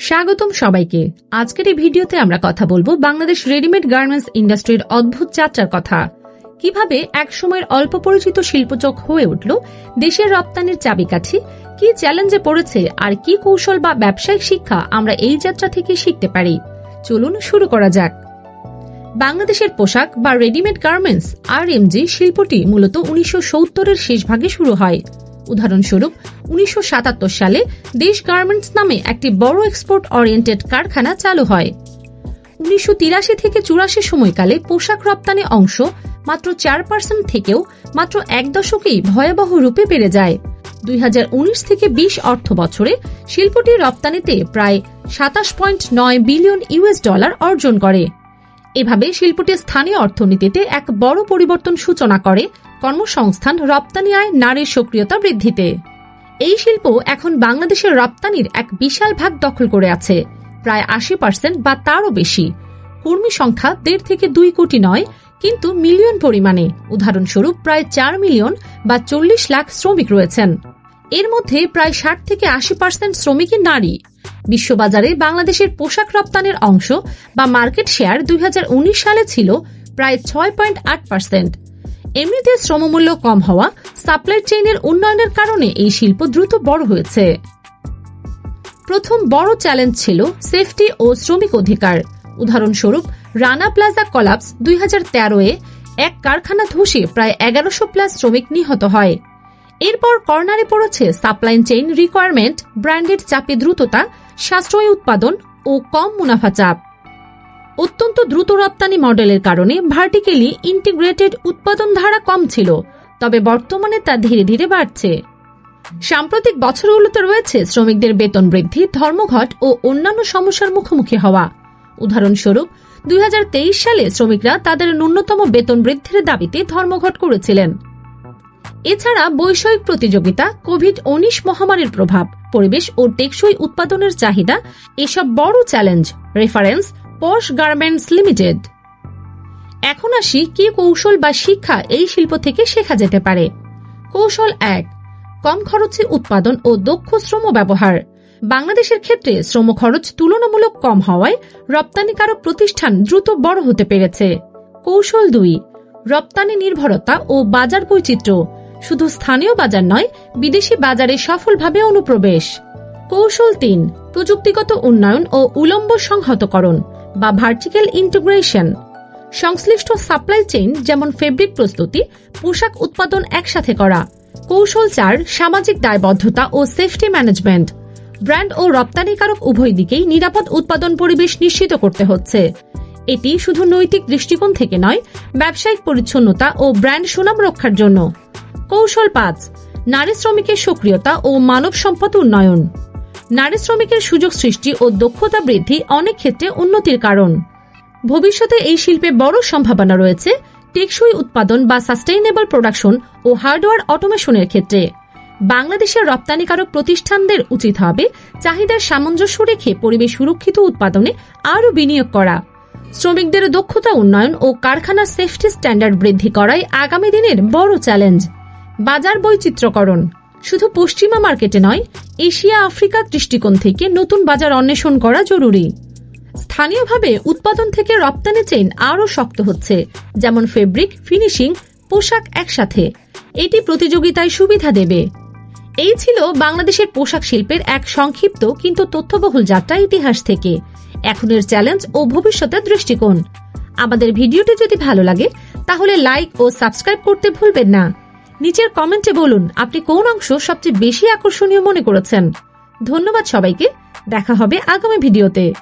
স্বাগতম সবাইকে। আজকের এই ভিডিওতে আমরা কথা বলব বাংলাদেশ রেডিমেড গার্মেন্টস ইন্ডাস্ট্রির অদ্ভুত যাত্রার কথা। কীভাবে এক সময়ের অল্প পরিচিত শিল্পচক হয়ে উঠল দেশের রপ্তানির চাবিকাঠি, কি চ্যালেঞ্জে পড়েছে আর কি কৌশল বা ব্যবসায়িক শিক্ষা আমরা এই যাত্রা থেকে শিখতে পারি। চলুন শুরু করা যাক। বাংলাদেশের পোশাক বা রেডিমেড গার্মেন্টস, আর শিল্পটি মূলত উনিশশো সত্তরের শেষ ভাগে শুরু হয়। উদাহরণস্বরূপ, উনিশশো সাতাত্তর সালে দেশ গার্মেন্টস নামে একটি বড় এক্সপোর্ট ওরিয়েন্টেড কারখানা চালু হয়। উনিশশো তিরাশি থেকে চুরাশি সময়কালে পোশাক রপ্তানি অংশ মাত্র চার পার্সেন্ট থেকেও মাত্র এক দশকেই ভয়াবহ রূপে বেড়ে যায়। দুই হাজার উনিশ থেকে বিশ অর্থ বছরে শিল্পটি রপ্তানিতে প্রায় সাতাশ পয়েন্ট নয় বিলিয়ন ইউএস ডলার অর্জন করে। এভাবে শিল্পটি স্থানীয় অর্থনীতিতে এক বড় পরিবর্তন সূচনা করে কর্মসংস্থান রপ্তানি আয় নারীর সক্রিয়তা বৃদ্ধিতে। এই শিল্প এখন বাংলাদেশের রপ্তানির এক বিশাল ভাগ দখল করে আছে, প্রায় আশি পার্সেন্ট বা তারও বেশি। কর্মী সংখ্যা দেড় থেকে দুই কোটি নয়, কিন্তু মিলিয়ন পরিমাণে। উদাহরণস্বরূপ প্রায় চার মিলিয়ন বা চল্লিশ লাখ শ্রমিক রয়েছেন। এর মধ্যে প্রায় ষাট থেকে আশি পার্সেন্ট শ্রমিকই নারী। বিশ্ববাজারে বাংলাদেশের পোশাক রপ্তানির অংশ বা মার্কেট শেয়ার দুই হাজার উনিশ সালে ছিল প্রায় ছয় পয়েন্ট আট পার্সেন্ট এমনিতে শ্রমমূল্য কম হওয়া সাপ্লাই চেইনের উন্নয়নের কারণে এই শিল্প দ্রুত বড় হয়েছে। প্রথম বড় চ্যালেঞ্জ ছিল সেফটি ও শ্রমিক অধিকার। উদাহরণস্বরূপ, রানা প্লাজা কলাপস দুই হাজার তেরো এ এক কারখানা ধসে প্রায় এগারোশো প্লাস শ্রমিক নিহত হয়। এরপর কর্নারে পড়েছে সাপ্লাইন চেইন রিকোয়ারমেন্ট ব্র্যান্ডেড চাপে দ্রুততা, সাশ্রয়ী উৎপাদন ও কম মুনাফা চাপ। অত্যন্ত দ্রুত রপ্তানি মডেলের কারণে ভার্টিক্যালি ইন্টিগ্রেটেড উৎপাদন ধারা কম ছিল, তবে বর্তমানে তা ধীরে ধীরে বাড়ছে। সাম্প্রতিক বছরগুলোতে রয়েছে শ্রমিকদের বেতন বৃদ্ধি, ধর্মঘট ও অন্যান্য সমস্যার মুখোমুখি হওয়া। উদাহরণস্বরূপ, দুই হাজার তেইশ সালে শ্রমিকরা তাদের ন্যূনতম বেতন বৃদ্ধির দাবিতে ধর্মঘট করেছিলেন। এছাড়া বৈষয়িক প্রতিযোগিতা কোভিড উনিশ মহামারীর প্রভাব, পরিবেশ ও টেকসই উৎপাদনের চাহিদা, এসব বড় challenge reference posh garments limited. এখন আসি কি কৌশল বা শিক্ষা এই শিল্প থেকে শেখা যেতে পারে। কৌশল এক, কম খরচে উৎপাদন ও দক্ষ শ্রম ব্যবহার। বাংলাদেশের ক্ষেত্রে শ্রম খরচ তুলনামূলক কম হওয়ায় রপ্তানিকারক প্রতিষ্ঠান দ্রুত বড় হতে পেরেছে। কৌশল দুই, রপ্তানি নির্ভরতা ও বাজার বৈচিত্র্য। শুধু স্থানীয় বাজার নয়, বিদেশি বাজারে সফলভাবে অনুপ্রবেশ। কৌশল তিন, প্রযুক্তিগত উন্নয়ন ও উলম্ব সংহতকরণ বা ভার্টিক্যাল ইন্টিগ্রেশন সংশ্লিষ্ট সাপ্লাই চেইন যেমন ফেব্রিক প্রস্তুতি, পোশাক উৎপাদন একসাথে করা। কৌশল চার, সামাজিক দায়বদ্ধতা ও সেফটি ম্যানেজমেন্ট ব্র্যান্ড ও রপ্তানিকারক উভয় দিকেই নিরাপদ উৎপাদন পরিবেশ নিশ্চিত করতে হচ্ছে। এটি শুধু নৈতিক দৃষ্টিকোণ থেকে নয়, ব্যবসায়িক পরিচ্ছন্নতা ও ব্র্যান্ড সুনাম রক্ষার জন্য। কৌশল পাঁচ, নারী শ্রমিকের সক্রিয়তা ও মানব সম্পদ উন্নয়ন। নারী শ্রমিকের সুযোগ সৃষ্টি ও দক্ষতা বৃদ্ধি অনেক ক্ষেত্রে উন্নতির কারণ। ভবিষ্যতে এই শিল্পে বড় সম্ভাবনা রয়েছে টেকসই উৎপাদন বা সাস্টেইনেবল প্রোডাকশন ও হার্ডওয়্যার অটোমেশনের ক্ষেত্রে। বাংলাদেশের রপ্তানিকারক প্রতিষ্ঠানদের উচিত হবে চাহিদার সামঞ্জস্য রেখে পরিবেশ সুরক্ষিত উৎপাদনে আরও বিনিয়োগ করা। শ্রমিকদের দক্ষতা উন্নয়ন ও কারখানার সেফটি স্ট্যান্ডার্ড বৃদ্ধি করাই আগামী দিনের বড় চ্যালেঞ্জ। বাজার বৈচিত্র্যকরণ। শুধু পশ্চিমা মার্কেটে নয়, এশিয়া আফ্রিকার দৃষ্টিকোণ থেকে নতুন বাজার অন্বেষণ করা জরুরি। স্থানীয়ভাবে উৎপাদন থেকে রপ্তানি চেইন আরও শক্ত হচ্ছে, যেমন ফেব্রিক, ফিনিশিং, পোশাক একসাথে। এটি প্রতিযোগিতায় সুবিধা দেবে। এই ছিল বাংলাদেশের পোশাক শিল্পের এক সংক্ষিপ্ত কিন্তু তথ্যবহুল যাত্রা ইতিহাস থেকে। এখনের চ্যালেঞ্জ ও ভবিষ্যতের দৃষ্টিকোণ। আমাদের ভিডিওটি যদি ভালো লাগে, তাহলে লাইক ও সাবস্ক্রাইব করতে ভুলবেন না। নিচের কমেন্টে বলুন, আপনি কোন অংশ সবচেয়ে বেশি আকর্ষণীয় মনে করেছেন? ধন্যবাদ সবাইকে, দেখা হবে আগামী ভিডিওতে।